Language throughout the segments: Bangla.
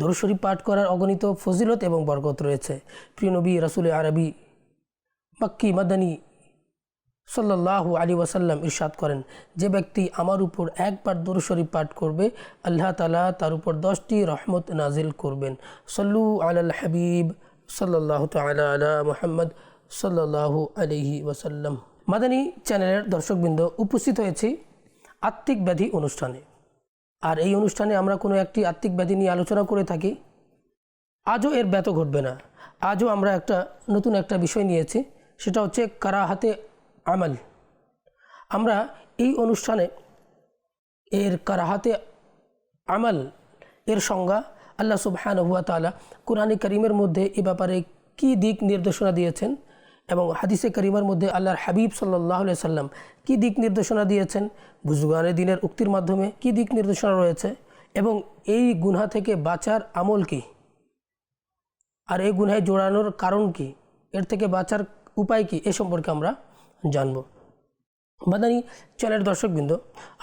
দরুদ পাঠ করার অগণিত ফজিলত এবং বরকত রয়েছে। প্রিয় নবী, রাসুল আরবি মাক্কি মাদানী সাল্লাল্লাহু আলী ওয়াসাল্লাম ইরশাদ করেন, যে ব্যক্তি আমার উপর একবার দরুদ পাঠ করবে, আল্লাহ তালা তার উপর দশটি রহমত নাজিল করবেন। সল্লু আলাল হাবিব সাল্লাহ তালা আলা মোহাম্মদ সাল্লাহু আলহি ওয়াসাল্লাম। মাদানী চ্যানেলের দর্শকবৃন্দ, উপস্থিত হয়েছি আত্মিক ব্যাধি অনুষ্ঠানে। আর এই অনুষ্ঠানে আমরা কোনো একটি আত্মিক ব্যাধি নিয়ে আলোচনা করে থাকি। আজও এর ব্যত ঘটবে না। আজও আমরা একটা নতুন একটা বিষয় নিয়েছি, সেটা হচ্ছে কারাহাতে আমাল। আমরা এই অনুষ্ঠানে এর কারাহাতে আমাল এর সংজ্ঞা আল্লাহ সুবহান হুয়া তালা কোরআনে করিমের মধ্যে এ ব্যাপারে কী দিক নির্দেশনা দিয়েছেন এবং হাদিসে করিমার মধ্যে আল্লাহর হাবিব সাল্লাহ সাল্লাম কী দিক নির্দেশনা দিয়েছেন? বুজুগানের দিনের উক্তির মাধ্যমে কী দিক নির্দেশনা রয়েছে? এবং এই গুনহা থেকে বাঁচার আমল কি? আর এই গুনহায় জোড়ানোর কারণ কি? এর থেকে বাঁচার উপায় কি? এ সম্পর্কে আমরা জানব। মাদানী চ্যানেল দর্শকবৃন্দ,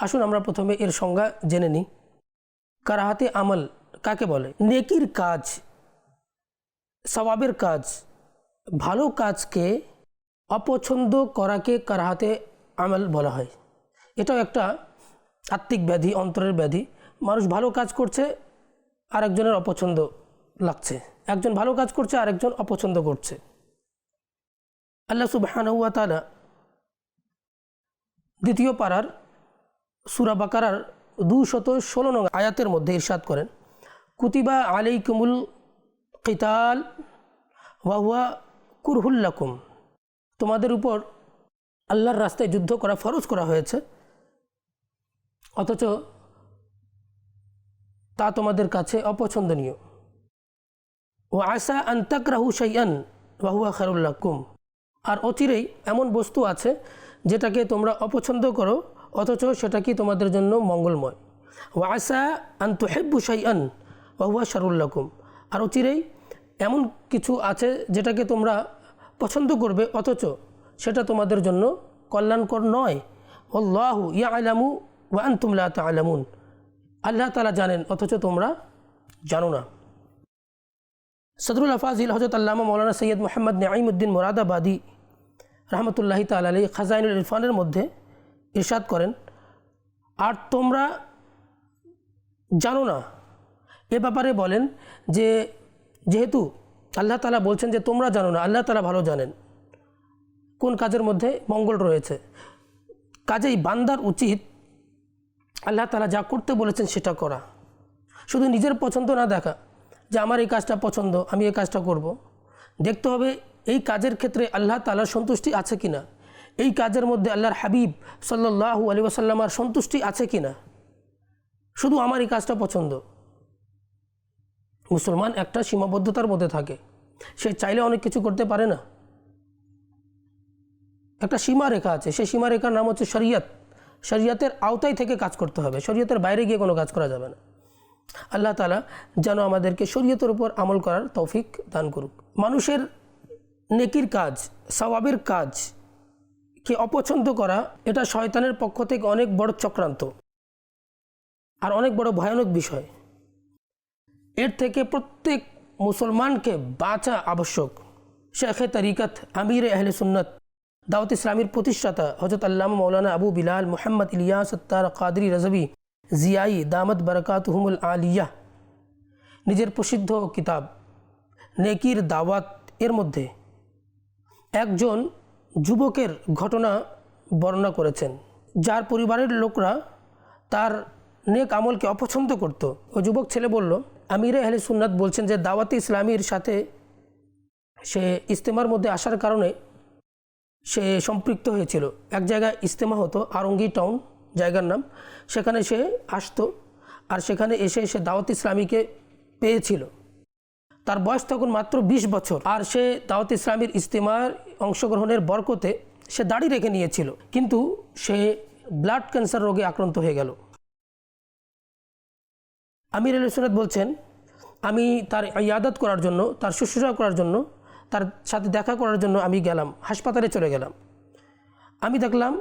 আসুন আমরা প্রথমে এর সংজ্ঞা জেনে নিই। কারাহাতে আমল কাকে বলে? নেকির কাজ সবাবের কাজ ভালো কাজকে অপছন্দ করাকে কারাহাতে আমল বলা হয়। এটাও একটা আত্মিক ব্যাধি, অন্তরের ব্যাধি। মানুষ ভালো কাজ করছে, আরেকজনের অপছন্দ লাগছে। একজন ভালো কাজ করছে, আরেকজন অপছন্দ করছে। আল্লাহ সুবাহানুয়া তালা দ্বিতীয় পাড়ার সুরা বাকারার দুশত ষোলো নং আয়াতের মধ্যে ইরশাদ করেন, কুতিবা আলাইকুমুল কিতাল ওয়াহুয়া কুরহুল্লাকুম। তোমাদের উপর আল্লাহর রাস্তায় যুদ্ধ করা, ফরজ করা হয়েছে। অথচ তা তোমাদের কাছে অপছন্দনীয়। ও আশা আন্তাকরাহু সাইয়ান বাহুয়া খারুল্লাকুম আর অচিরেই এমন বস্তু আছে যেটাকে তোমরা অপছন্দ করো, অথচ সেটা কি তোমাদের জন্য মঙ্গলময়। ও আশা আন্তুহেব্বু সাইয়ান বাহুয়া শারুল্লাকুম আর অচিরেই এমন কিছু আছে যেটাকে তোমরা পছন্দ করবে, অথচ সেটা তোমাদের জন্য কল্যাণকর নয়। অল্লাহু ইয়া আলামু ওয়ান তুমলা তা আলামুন আল্লাহ তালা জানেন, অথচ তোমরা জানো না। সদরুল আফাজিল হজরত আল্লামা মৌলানা সৈয়দ মোহাম্মদ নাইমুদ্দিন মোরাদাবাদী রহমতুল্লাহি তালী খাজাইনুল ইরফানের মধ্যে ইরশাদ করেন, আর তোমরা জানো না? এ ব্যাপারে বলেন যে যেহেতু আল্লাহ তালা বলছেন যে তোমরা জানো না, আল্লাহ তালা ভালো জানেন। কোন কাজের মধ্যে মঙ্গল রয়েছে? কাজেই বান্দার উচিত আল্লাহ তালা যা করতে বলেছেন সেটা করা। শুধু নিজের পছন্দ না দেখা, যে আমার এই কাজটা পছন্দ, আমি এই কাজটা করব। দেখতে হবে এই কাজের ক্ষেত্রে আল্লাহ তালার সন্তুষ্টি আছে কি না এই কাজের মধ্যে আল্লাহর হাবিব সাল্লাহ আলী ওসাল্লামার সন্তুষ্টি আছে কি না শুধু আমার এই কাজটা পছন্দ। মুসলমান একটা সীমাবদ্ধতার মধ্যে থাকে। সে চাইলে অনেক কিছু করতে পারে না। একটা সীমা রেখা আছে, সেই সীমা রেখার নাম হচ্ছে শরিয়ত। শরিয়তের আওতায় থেকে কাজ করতে হবে, শরীয়তের বাইরে গিয়ে কোনো কাজ করা যাবে না। আল্লাহ তালা যেন আমাদেরকে শরীয়তের উপর আমল করার তৌফিক দান করুক। মানুষের নেকির কাজ স্বভাবের কাজ কে অপছন্দ করা, এটা শয়তানের পক্ষ থেকে অনেক বড় চক্রান্ত। আর অনেক বড় ভয়ানক বিষয়। এর থেকে প্রত্যেক মুসলমানকে বাঁচা আবশ্যক। শেখে তরিকত আমির আহলে সুন্নত। দাওয়াত ইসলামীর প্রতিষ্ঠাতা হজরত আল্লাহ মৌলানা আবু বিলাল মোহাম্মদ ইলিয়া সত্তার কাদরি রজবি জিয়াই দামদ বরকাত হুমুল আলিয়া। নিজের প্রসিদ্ধ কিতাব, নেকির দাওয়াত এর মধ্যে একজন যুবকের ঘটনা বর্ণনা করেছেন, যার পরিবারের লোকরা তার নেক আমলকে অপছন্দ করত। ও যুবক ছেলে বলল আমিরে আহলে সুন্নাত বলছেন যে দাওয়াতি ইসলামীর সাথে সে ইস্তেমার মধ্যে আসার কারণে সে সম্পৃক্ত হয়েছিল। এক জায়গায় ইস্তেমা হতো, আরঙ্গি টাউন জায়গার নাম। সেখানে সে আসতো আর সেখানে এসে সে দাওয়াত ইসলামীকে পেয়েছিল। তার বয়স তখন মাত্র ২০ বছর আর সে দাওয়াত ইসলামীর ইস্তেমার অংশগ্রহণের বরকতে সে দাড়ি রেখে নিয়েছিল। কিন্তু সে ব্লাড ক্যান্সার রোগে আক্রান্ত হয়ে গেল। আমির আল সুনাদ বলছেন, আমি তার ইয়াদত করার জন্য, তার শুশ্রূষা করার জন্য, তার সাথে দেখা করার জন্য আমি গেলাম, হাসপাতালে চলে গেলাম। আমি দেখলাম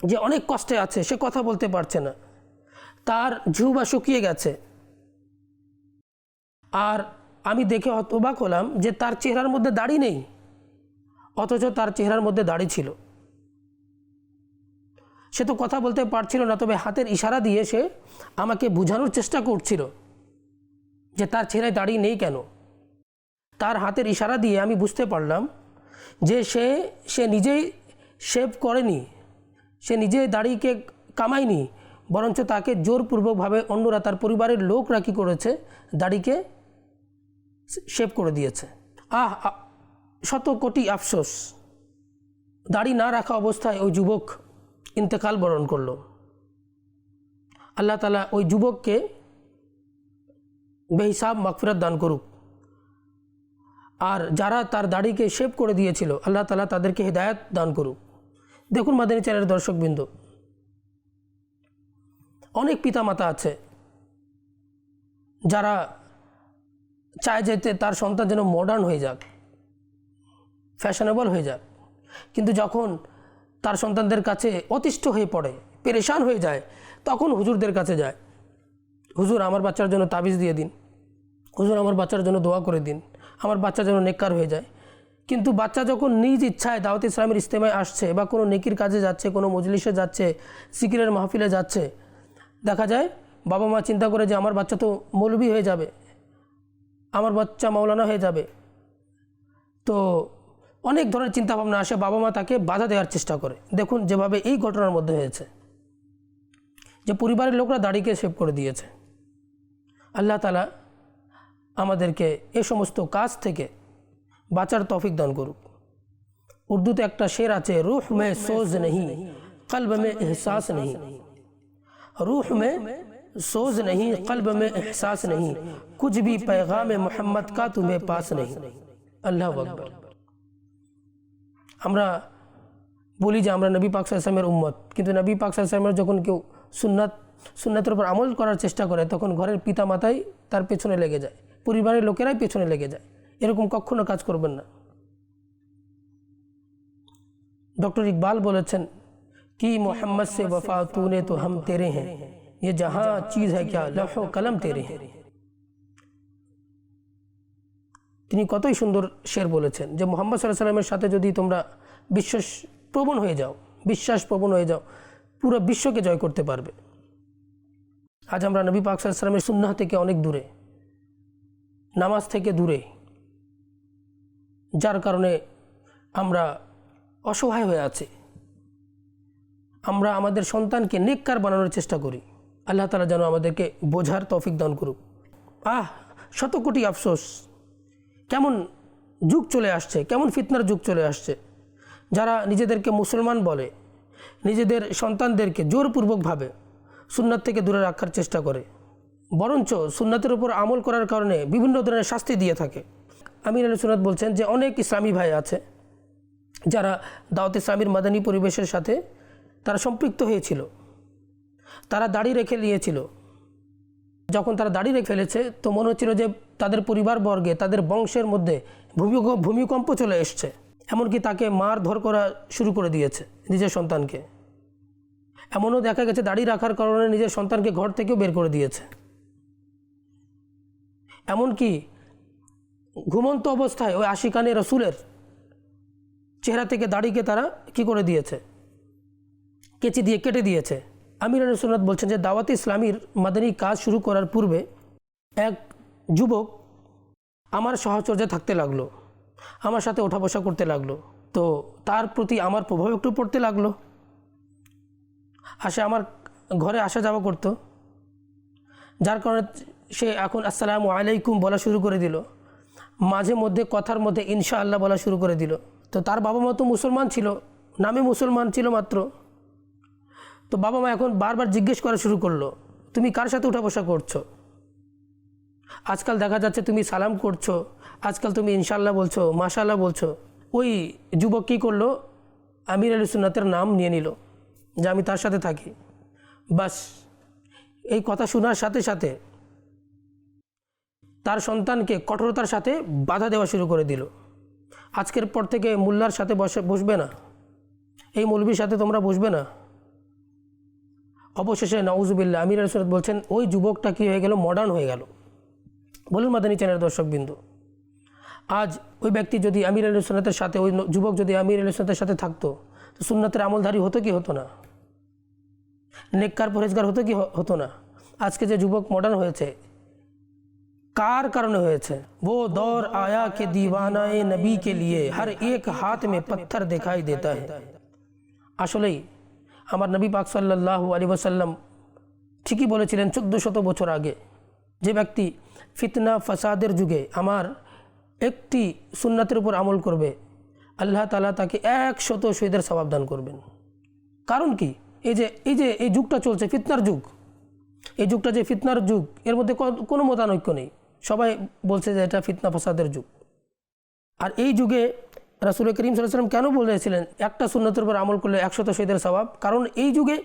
যে অনেক কষ্টে আছে, সে কথা বলতে পারছে না। তার ঝুবা শুকিয়ে গেছে। আর আমি দেখে অবাক হলাম যে তার চেহারার মধ্যে দাড়ি নেই, অথচ তার চেহারার মধ্যে দাড়ি ছিল। সে তো কথা বলতে পারছিল না, তবে হাতের ইশারা দিয়ে সে আমাকে বোঝানোর চেষ্টা করছিল যে তার চেহারায় দাড়ি নেই কেন। তার হাতের ইশারা দিয়ে আমি বুঝতে পারলাম যে সে সে নিজেই শেভ করেনি, সে নিজে দাড়িকে কামায়নি, বরঞ্চ তাকে জোরপূর্বকভাবে অন্যরা তার পরিবারের লোকরা কী করেছে, দাড়িকে শেভ করে দিয়েছে। আহ শত কোটি আফসোস। দাড়ি না রাখা অবস্থায় ওই যুবক ইন্তেকাল বরণ করল। আল্লাহ তালা ওই যুবককে বেহিসাব মাগফিরাত দান করুক। আর যারা তার দাড়িকে শেভ করে দিয়েছিল, আল্লাহ তালা তাদেরকে হেদায়ত দান করুক। দেখুন মাদানী চ্যানেলের দর্শকবৃন্দ, অনেক পিতামাতা আছে যারা চায় যেতে তার সন্তান যেন মডার্ন হয়ে যাক ফ্যাশনেবল হয়ে যাক। কিন্তু যখন তার সন্তানদের কাছে অতিষ্ঠ হয়ে পড়ে, পেরেশান হয়ে যায়, তখন হুজুরদের কাছে যায়। হুজুর, আমার বাচ্চার জন্য তাবিজ দিয়ে দিন। হুজুর, আমার বাচ্চার জন্য দোয়া করে দিন। আমার বাচ্চা যেন নেককার হয়ে যায়। কিন্তু বাচ্চা যখন নিজ ইচ্ছায় দাওয়াত ইসলামের ইস্তেমায় আসছে বা কোনো নেকির কাজে যাচ্ছে, কোনো মজলিসে যাচ্ছে, সিকিরের মাহফিলে যাচ্ছে, দেখা যায় বাবা মা চিন্তা করে যে আমার বাচ্চা তো মৌলবি হয়ে যাবে, আমার বাচ্চা মাওলানা হয়ে যাবে। তো অনেক ধরনের চিন্তাভাবনা আসে বাবা মা তাকে বাধা দেওয়ার চেষ্টা করে দেখুন যেভাবে এই ঘটনার মধ্যে হয়েছে যে পরিবারের লোকরা দাড়িকে সেভ করে দিয়েছে আল্লাহ তালা আমাদেরকে এ সমস্ত কাজ থেকে বাঁচার তৌফিক দান করুক উর্দুতে একটা শের আছে রুহ মে সোজ নেহি কলব মে এহসাস নেহি रूह में सोज नहीं कल्ब में एहसास नहीं कुछ भी पैगाम मोहम्मद का तुम्हें पास नहीं আল্লাহ আকবর আমরা বলি যে আমরা নবী পাক সাল্লামের উম্মত কিন্তু নবী পাক সাল্লামের যখন কেউ সুন্নাত সুন্নাতের উপর আমল করার চেষ্টা করে তখন ঘরের পিতা মাতাই তার পেছনে লেগে যায় পরিবারের লোকেরাই পেছনে লেগে যায় এরকম কখনো কাজ করবেন না डॉक्टर इकबाल বলেছেন कि मोहम्मद से वफा तूने तो हम तेरे हैं ये जहाँ चीज़ है क्या लौह कलम तेरे हैं তিনি কতই সুন্দর শের বলেছেন যে মোহাম্মদ সাল্লাহ সাল্লামের সাথে যদি তোমরা বিশ্বাস প্রবণ হয়ে যাও, বিশ্বাস প্রবণ হয়ে যাও, পুরো বিশ্বকে জয় করতে পারবে। আজ আমরা নবী পাক সাল্লামের সুন্নাহ থেকে অনেক দূরে, নামাজ থেকে দূরে, যার কারণে আমরা অসহায় হয়ে আছি। আমরা আমাদের সন্তানকে নেককার বানানোর চেষ্টা করি। আল্লাহ তালা যেন আমাদেরকে বোঝার তৌফিক দান করুক। আহ, শত কোটি আফসোস। কেমন যুগ চলে আসছে, কেমন ফিতনার যুগ চলে আসছে। যারা নিজেদেরকে মুসলমান বলে, নিজেদের সন্তানদেরকে জোরপূর্বকভাবে সুন্নাত থেকে দূরে রাখার চেষ্টা করে, বরঞ্চ সুন্নাতের উপর আমল করার কারণে বিভিন্ন ধরনের শাস্তি দিয়ে থাকে। আমির আলী সুনাত বলছেন যে, অনেক ইসলামী ভাই আছে যারা দাওয়াত ইসলামীর মাদানী পরিবেশের সাথে তারা সম্পৃক্ত হয়েছিল। তারা দাড়ি রেখে নিয়েছিল যখন তারা দাড়ি রেখে ফেলেছে, তো মনে হচ্ছিল যে তাদের পরিবারবর্গে, তাদের বংশের মধ্যে ভূমিকম্প চলে এসছে। এমনকি তাকে মার ধর করা শুরু করে দিয়েছে নিজের সন্তানকে। এমনও দেখা গেছে দাড়ি রাখার কারণে নিজের সন্তানকে ঘর থেকেও বের করে দিয়েছে। এমনকি ঘুমন্ত অবস্থায় ওই আশিকানে রসুলের চেহারা থেকে দাড়িকে তারা কি করে দিয়েছে? কেচি দিয়ে কেটে দিয়েছে। আমির রসুল্লাদ বলছেন যে দাওয়াত ইসলামীর মাদানী কাজ শুরু করার পূর্বে এক যুবক আমার সাহচর্যে থাকতে লাগল, আমার সাথে ওঠা বসা করতে লাগল। তো তার প্রতি আমার প্রভাব একটু পড়তে লাগল। আসে আমার ঘরে আসা যাওয়া করতো, যার কারণে সে এখন আসসালামু আলাইকুম বলা শুরু করে দিল। মাঝে মধ্যে কথার মধ্যে ইনশা আল্লাহ বলা শুরু করে দিল। তো তার বাবা মা তো মুসলমান ছিল, নামে মুসলমান ছিল মাত্র। তো বাবা মা এখন বারবার জিজ্ঞেস করা শুরু করল, তুমি কার সাথে উঠা বসা করছ? আজকাল দেখা যাচ্ছে তুমি সালাম করছ, আজকাল তুমি ইনশাল্লাহ বলছো মাশাল্লাহ বলছো। ওই যুবক কী করল? আমির আলী সুন্নাতের নাম নিয়ে নিল, যে আমি তার সাথে থাকি। বাস, এই কথা শোনার সাথে সাথে তার সন্তানকে কঠোরতার সাথে বাধা দেওয়া শুরু করে দিল। আজকের পর থেকে মোল্লার সাথে বসে, বসবে না। এই মৌলবীর সাথে তোমরা বসবে না। অবশেষে নওয়াজুবিল্লা আমির আলী সুন্নাত বলছেন ওই যুবকটা কী হয়ে গেল মডার্ন হয়ে গেল বলুন মাদানী চ্যানেলের দর্শকবিন্দু আজ ওই ব্যক্তি যদি আমির আলী সুন্নাতের সাথে ওই ন- যুবক যদি আমির আলী সুন্নাতের সাথে থাকতো তো সুন্নাতের আমলধারী হতো কি হতো না নেককার পরেজগার হতো কি হ- হতো না আজকে যে যুবক মডার্ন হয়েছে कार कारण হয়েছে वो दौर आया कि दीवानाए नबी के लिए हर एक हाथ में पत्थर दिखाई देता है আসলেই আমার নবী পাক সাল্লাল্লাহু আলাইহি ওয়াসাল্লাম ঠিকই বলেছিলেন চোদ্দ শত বছর আগে যে ব্যক্তি ফিতনা, ফাসাদের যুগে আমার একটি সুন্নাতের উপর আমল করবে, আল্লাহ তালা তাকে এক শত শহীদের সবাব দান করবেন। কারণ কি? এই যে এই যে, এই যুগটা চলছে, ফিতনার যুগ। এই যুগটা যে ফিতনার যুগ, এর মধ্যে কোনো মতানৈক্য নেই। সবাই বলছে যে এটা ফিতনা, ফাসাদের যুগ। আর এই যুগে রাসুল করিম সাল্লাম কেন বলেছিলেন, একটা সুন্নতের উপর আমল করলে একশত শহীদের স্বভাব? কারণ এই যুগে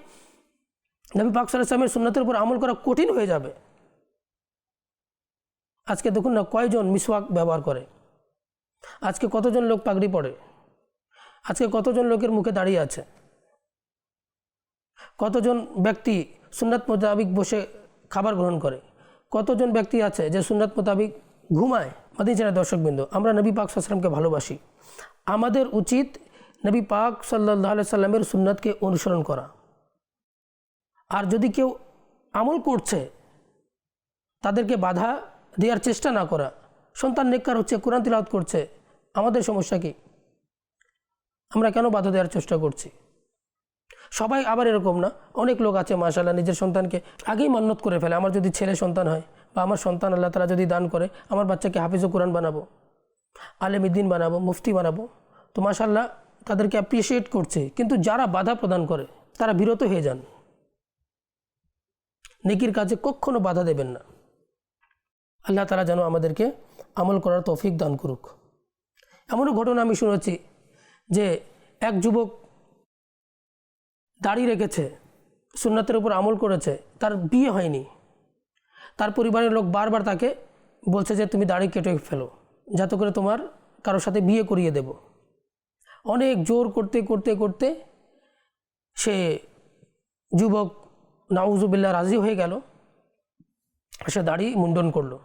নবী পাক সাল্লামের সুন্নতের উপর আমল করা কঠিন হয়ে যাবে। আজকে দেখুন না কয়জন মিসওয়াক ব্যবহার করে। আজকে কতজন লোক পাগড়ি পড়ে আজকে কতজন লোকের মুখে দাঁড়িয়ে আছে? কতজন ব্যক্তি সুন্নাত মোতাবিক বসে খাবার গ্রহণ করে? কতজন ব্যক্তি আছে যে সুন্নাত মোতাবিক ঘুমায়। চেনা দর্শকবৃন্দ, আমরা নবী পাক সাল্লামকে ভালোবাসি। আমাদের উচিত নবী পাক সাল্লাহ সাল্লামের সুন্নাতকে অনুসরণ করা। আর যদি কেউ আমল করছে, তাদেরকে বাধা দেওয়ার চেষ্টা না করা। সন্তান নেককার হচ্ছে, কোরআন তিলাওয়াত করছে, আমাদের সমস্যা কি? আমরা কেন বাধা দেওয়ার চেষ্টা করছি? সবাই আবার এরকম না? অনেক লোক আছে মাশাল্লাহ নিজের সন্তানকে আগেই মান্যত করে ফেলে। আমার যদি ছেলে সন্তান হয় বা আমার সন্তান আল্লাহ তালা যদি দান করে, আমার বাচ্চাকে হাফিজ কোরআন বানাবো, আলেম আলেমিদ্দিন বানাবো, মুফতি বানাবো, তো মাশাল্লাহ তাদেরকে অ্যাপ্রিসিয়েট করছে। কিন্তু যারা বাধা প্রদান করে, তারা বিরত হয়ে যান। নেকির কাজে কখনো বাধা দেবেন না। আল্লাহ তালা যেন আমাদেরকে আমল করার তৌফিক দান করুক। এমনও ঘটনা আমি শুনেছি যে এক যুবক দাড়ি রেখেছে, সুন্নাতের উপর আমল করেছে, তার বিয়ে হয়নি। তার পরিবারের লোক বারবার তাকে বলছে যে, তুমি দাড়ি কেটে ফেলো, যাতে করে তোমার কারোর সাথে বিয়ে করিয়ে দেব। অনেক জোর করতে করতে করতে সে যুবক নাউজুবিল্লাহ রাজি হয়ে গেল। সে দাড়ি মুন্ডন করল।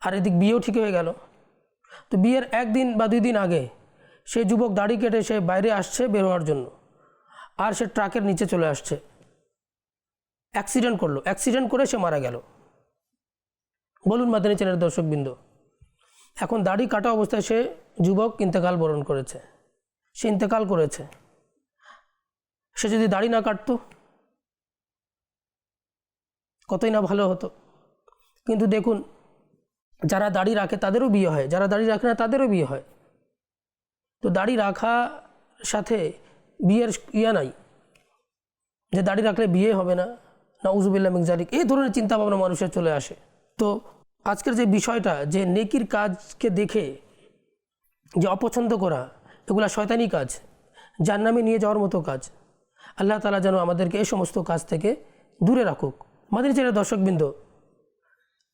আর এদিক বিয়েও ঠিক হয়ে গেল। তো বিয়ের একদিন বা দুই দিন আগে সে যুবক দাড়ি কেটে সে বাইরে আসছে বের হওয়ার জন্য। আর সে ট্রাকের নিচে চলে আসছে। অ্যাক্সিডেন্ট করল। অ্যাক্সিডেন্ট করে সে মারা গেল। বলুন মাদানী চ্যানেলের দর্শকবৃন্দ, এখন দাড়ি কাটা অবস্থায় সে যুবক ইন্তেকাল বরণ করেছে, সে ইন্তেকাল করেছে। সে যদি দাড়ি না কাটতো, কতই না ভালো হতো। কিন্তু দেখুন, যারা দাড়ি রাখে তাদেরও বিয়ে হয়, যারা দাড়ি রাখে না তাদেরও বিয়ে হয়। তো দাড়ি রাখা সাথে বিয়ের ইয়া নাই, যে দাড়ি রাখলে বিয়ে হবে না না উজুবিল্লা মিকজারিক এই ধরনের চিন্তাভাবনা মানুষের চলে আসে। তো আজকের যে বিষয়টা, যে নেকির কাজকে দেখে, যে অপছন্দ করা, এগুলা শয়তানি কাজ যার নামে নিয়ে যাওয়ার মতো কাজ। আল্লাহ তালা যেন আমাদেরকে এই সমস্ত কাজ থেকে দূরে রাখুক। আমাদের ছেলে দর্শকবৃন্দ,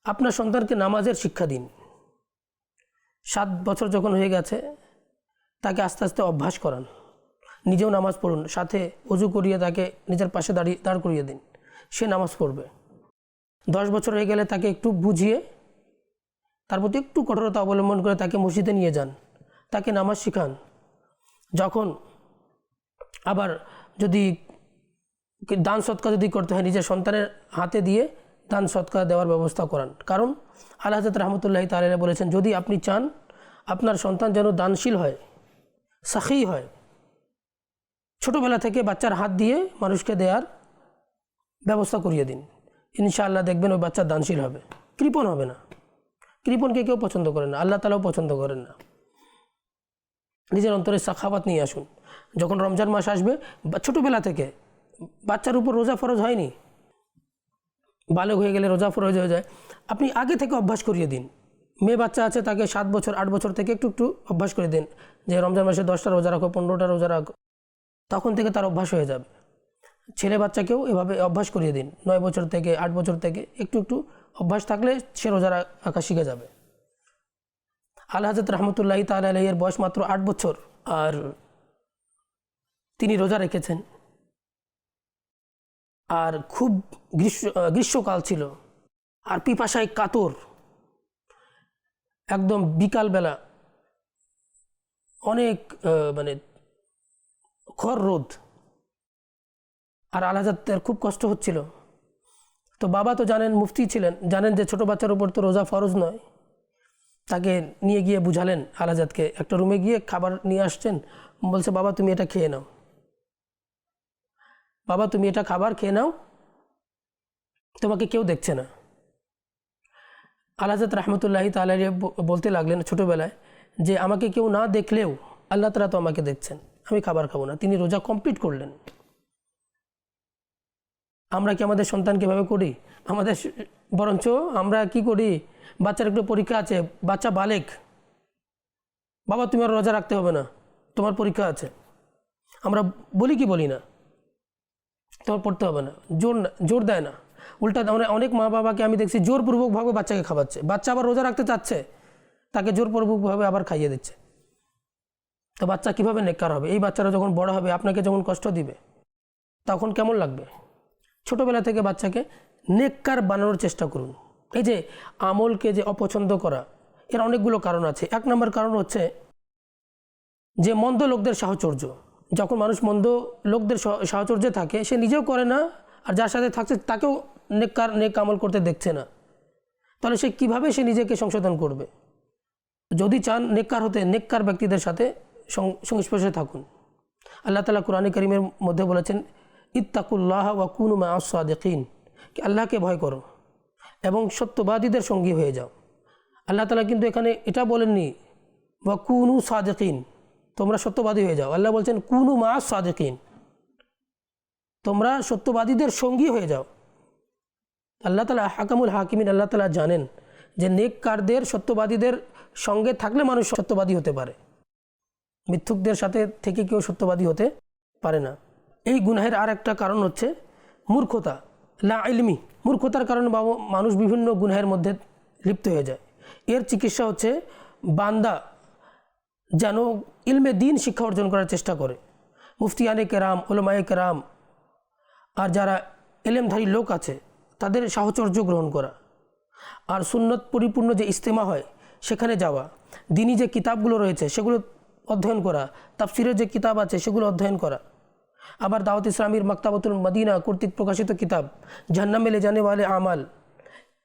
আপনার সন্তানকে নামাজের শিক্ষা দিন। সাত বছর যখন হয়ে গেছে, তাকে আস্তে আস্তে অভ্যাস করান। নিজেও নামাজ পড়ুন, সাথে অজু করিয়ে তাকে নিজের পাশে দাঁড়িয়ে, দাঁড় করিয়ে দিন। সে নামাজ পড়বে। দশ বছর হয়ে গেলে তাকে একটু বুঝিয়ে, তার প্রতি একটু কঠোরতা অবলম্বন করে তাকে মসজিদে নিয়ে যান, তাকে নামাজ শিখান। যখন আবার যদি দান সৎকার যদি করতে হয়, নিজের সন্তানের হাতে দিয়ে দান সৎকার দেওয়ার ব্যবস্থা করান। কারণ আল্লাহ হাজরত রহমতুল্লাহ তালা বলেছেন, যদি আপনি চান আপনার সন্তান যেন দানশীল হয়, সাখী হয়, ছোটোবেলা থেকে বাচ্চার হাত দিয়ে মানুষকে দেওয়ার ব্যবস্থা করিয়ে দিন। ইনশাআল্লাহ দেখবেন ওই বাচ্চা দানশীল হবে। কৃপণ হবে না। কৃপণকে কেউ পছন্দ করেন না। আল্লাহ তালাও পছন্দ করেন না। নিজের অন্তরে সাখাবাত নিয়ে আসুন। যখন রমজান মাস আসবে ছোটোবেলা থেকে, বাচ্চার উপর রোজা ফরজ হয়নি, বালক হয়ে গেলে রোজা ফরজ হয়ে যায়, আপনি আগে থেকে অভ্যাস করিয়ে দিন। মেয়ে বাচ্চা আছে, তাকে সাত বছর, আট বছর থেকে একটু একটু অভ্যাস করে দিন। যে রমজান মাসে দশটা রোজা রাখো, পনেরোটা রোজা রাখো, তখন থেকে তার অভ্যাস হয়ে যাবে। ছেলে বাচ্চাকেও এভাবে অভ্যাস করিয়ে দিন। নয় বছর থেকে, আট বছর থেকে একটু একটু অভ্যাস থাকলে সে রোজা আঁকা শিখে যাবে। আল হাজরত রহমতুল্লাহ তাল আলহের বয়স মাত্র আট বছর, আর তিনি রোজা রেখেছেন। আর খুব গ্রীষ্ম গ্রীষ্মকাল ছিল। আর পিপাসায় কাতর। একদম বিকালবেলা অনেক মানে খর রোদ আর আলাজাতের খুব কষ্ট হচ্ছিল। তো বাবা তো জানেন, মুফতি ছিলেন, জানেন যে ছোট বাচ্চার উপর তো রোজা ফরজ নয়। তাকে নিয়ে গিয়ে বুঝালেন আলাজাদকে। একটা রুমে গিয়ে খাবার নিয়ে আসছেন, বলছে, বাবা, তুমি এটা খেয়ে নাও। বাবা, তুমি এটা খাবার খেয়ে নাও। তোমাকে কেউ দেখছে না। আলাজাদ রহমতুল্লাহি তালাই বলতে লাগলেন ছোটোবেলায় যে, আমাকে কেউ না দেখলেও আল্লাহ তালা তো আমাকে দেখছেন। আমি খাবার খাব না। তিনি রোজা কমপ্লিট করলেন। আমরা কি আমাদের সন্তানকে এভাবে করি? আমাদের বরঞ্চ আমরা কি করি? বাচ্চার একটু পরীক্ষা আছে, বাচ্চা বালেক। বাবা, তুমি আর রোজা রাখতে হবে না, তোমার পরীক্ষা আছে। আমরা বলি কি বলি না? তোমার পড়তে হবে না, জোর না, জোর দেয় না। উল্টা আমরা অনেক মা বাবাকে আমি দেখছি জোরপূর্বকভাবে বাচ্চাকে খাওয়াচ্ছে। বাচ্চা আবার রোজা রাখতে চাচ্ছে, তাকে জোরপূর্বকভাবে আবার খাইয়ে দিচ্ছে। তো বাচ্চা কীভাবে নেককার হবে? এই বাচ্চারা যখন বড় হবে, আপনাকে যখন কষ্ট দিবে, তখন কেমন লাগবে? ছোটোবেলা থেকে বাচ্চাকে নেককার বানানোর চেষ্টা করুন। এই যে আমলকে যে অপছন্দ করা, এর অনেকগুলো কারণ আছে। এক নম্বর কারণ হচ্ছে যে মন্দ লোকদের সাহচর্য। যখন মানুষ মন্দ লোকদের সহ- সাহচর্যে থাকে, সে নিজেও করে না, আর যার সাথে থাকছে তাকেও নেককার, নেক আমল করতে দেখছে না। তাহলে সে কীভাবে সে নিজেকে সংশোধন করবে? যদি চান নেককার হতে, নেককার ব্যক্তিদের সাথে সংস্পর্শে থাকুন। আল্লাহ তালা কোরআন করিমের মধ্যে বলেছেন ইত্তাকুল্লাহ ওয়া কুনু মা সাদিকিন। কি আল্লাহকে ভয় করো এবং সত্যবাদীদের সঙ্গী হয়ে যাও। আল্লাহ তালা কিন্তু এখানে এটা বলেননি, ওয়া কুনু সাদিকিন তোমরা সত্যবাদী হয়ে যাও। আল্লাহ বলছেন, কুনু মা সাদিকিন তোমরা সত্যবাদীদের সঙ্গী হয়ে যাও। আল্লাহ তালা হাকামুল হাকিমিন আল্লাহ তালা জানেন যে নেককারদের সত্যবাদীদের সঙ্গে থাকলে মানুষ সত্যবাদী হতে পারে। মিথ্যুকদের সাথে থেকে কেউ সত্যবাদী হতে পারে না। এই গুনাহের আর একটা কারণ হচ্ছে মূর্খতা। লা ইলমি। মূর্খতার কারণে বাবা মানুষ বিভিন্ন গুনাহের মধ্যে লিপ্ত হয়ে যায়। এর চিকিৎসা হচ্ছে বান্দা যেন ইলমে দিন শিক্ষা অর্জন করার চেষ্টা করে। মুফতিয়ানে কেরাম, ওলমায়ে কেরাম আর যারা এলেমধারী লোক আছে, তাদের সাহচর্য গ্রহণ করা। আর সুন্নত পরিপূর্ণ যে ইস্তেমা হয়, সেখানে যাওয়া। দিনী যে কিতাবগুলো রয়েছে, সেগুলো অধ্যয়ন করা। তাফসিরের যে কিতাব আছে, সেগুলো অধ্যয়ন করা। আবার দাওয়াত ইসলামীর মাক্তাবতুল মদিনা কর্তৃক প্রকাশিত কিতাব জান্নামে লে জানে ওয়ালে আমাল।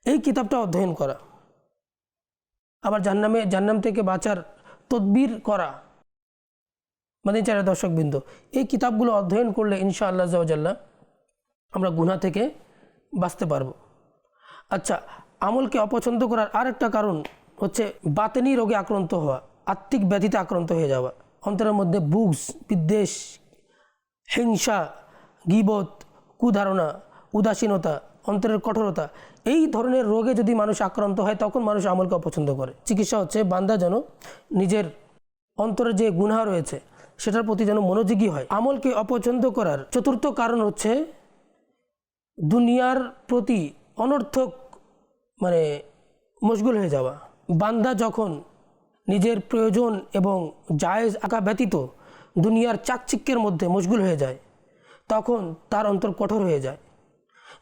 এই কিতাবটা অধ্যয়ন করা। আবার জান্নামে জান্নাম থেকে বাঁচার তদবির করা। মানে যারা দর্শকবৃন্দ, এই কিতাবগুলো অধ্যয়ন করলে ইনশা আল্লাহ জাল্লাহ আমরা গুনা থেকে বাঁচতে পারব। আচ্ছা আমলকে অপছন্দ করার আরেকটা কারণ হচ্ছে বাতেনি রোগে আক্রান্ত হওয়া, আত্মিক ব্যাধিতে আক্রান্ত হয়ে যাওয়া, অন্তরের মধ্যে বুকস, বিদ্বেষ হিংসা, গিবত, কুধারণা, উদাসীনতা, অন্তরের কঠোরতা, এই ধরনের রোগে যদি মানুষ আক্রান্ত হয়, তখন মানুষ আমলকে অপছন্দ করে। চিকিৎসা হচ্ছে বান্দা যেন নিজের অন্তরে যে গুনাহ রয়েছে, সেটার প্রতি যেন মনোযোগী হয়। আমলকে অপছন্দ করার চতুর্থ কারণ হচ্ছে দুনিয়ার প্রতি অনর্থক মানে মশগুল হয়ে যাওয়া। বান্দা যখন নিজের প্রয়োজন এবং জায়েজ আঁকা ব্যতীত দুনিয়ার চাকচিক্যের মধ্যে মশগুল হয়ে যায়। তখন তার অন্তর কঠোর হয়ে যায়।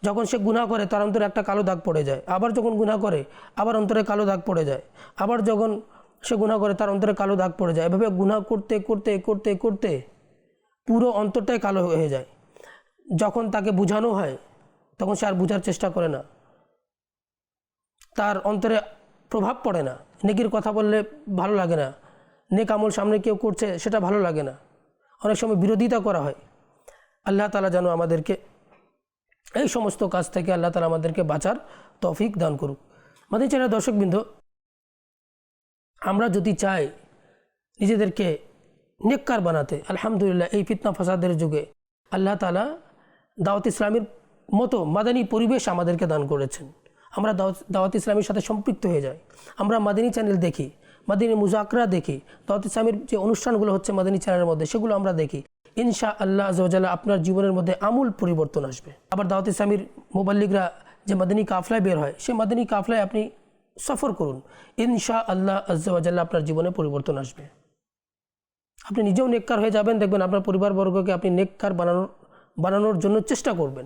যখন সে গুনাহ করে, তার অন্তরে একটা কালো দাগ পড়ে যায়। আবার যখন গুনাহ করে, আবার অন্তরে কালো দাগ পড়ে যায়। আবার যখন সে গুনাহ করে, তার অন্তরে কালো দাগ পড়ে যায়। এভাবে গুনাহ করতে করতে করতে করতে পুরো অন্তরটাই কালো হয়ে যায়। যখন তাকে বোঝানো হয়, তখন সে আর বোঝার চেষ্টা করে না। তার অন্তরে প্রভাব পড়ে না। নেকির কথা বললে ভালো লাগে না। নেক আমল সামনে কেউ করছে, সেটা ভালো লাগে না। অনেক সময় বিরোধিতা করা হয়। আল্লাহ তালা যেন আমাদেরকে এই সমস্ত কাজ থেকে আল্লাহ তালা আমাদেরকে বাঁচার তফিক দান করুক। আমাদের ছেলে দর্শকবৃন্দ, আমরা যদি চাই নিজেদেরকে নেককার বানাতে, আলহামদুলিল্লাহ এই ফিতনা ফাসাদের যুগে আল্লাহ তালা দাওয়াত ইসলামের মতো মাদানী পরিবেশ আমাদেরকে দান করেছেন। আমরা দাওয়াত ইসলামের সাথে সম্পৃক্ত হয়ে যাই। আমরা মাদানী চ্যানেল দেখি মাদিনী মুজাকরা দেখি, দাওয়াত ইসলামের যে অনুষ্ঠানগুলো হচ্ছে মাদিনী চ্যানেলের মধ্যে, সেগুলো আমরা দেখি। ইনশা আল্লাহ আজওয়াজাল্লাহ আপনার জীবনের মধ্যে আমূল পরিবর্তন আসবে। আবার দাওয়াত ইসলামীর মোবাল্লিগরা যে মাদিনী কাফলায় বের হয়, সেই মাদিনী কাফলায় আপনি সফর করুন। ইনশা আল্লাহ আজ্জাওয়াজাল্লাহ আপনার জীবনে পরিবর্তন আসবে। আপনি নিজেও নেককার হয়ে যাবেন, দেখবেন আপনার পরিবারবর্গকে আপনি নেককার বানানোর বানানোর জন্য চেষ্টা করবেন।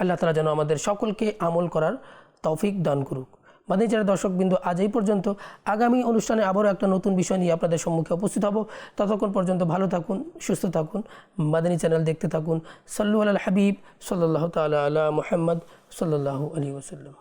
আল্লাহ তালা যেন আমাদের সকলকে আমল করার তৌফিক দান করুক। মাদানী যারা দর্শকবৃন্দ আজ এই পর্যন্ত, আগামী অনুষ্ঠানে আবারও একটা নতুন বিষয় নিয়ে আপনাদের সম্মুখে উপস্থিত হব। ততক্ষণ পর্যন্ত ভালো থাকুন, সুস্থ থাকুন, মাদানী চ্যানেল দেখতে থাকুন। সাল্লু আল হাবিব সাল্লাহ তাল আলা মোহাম্মদ সাল্লাহ আলী ওসাল্লাম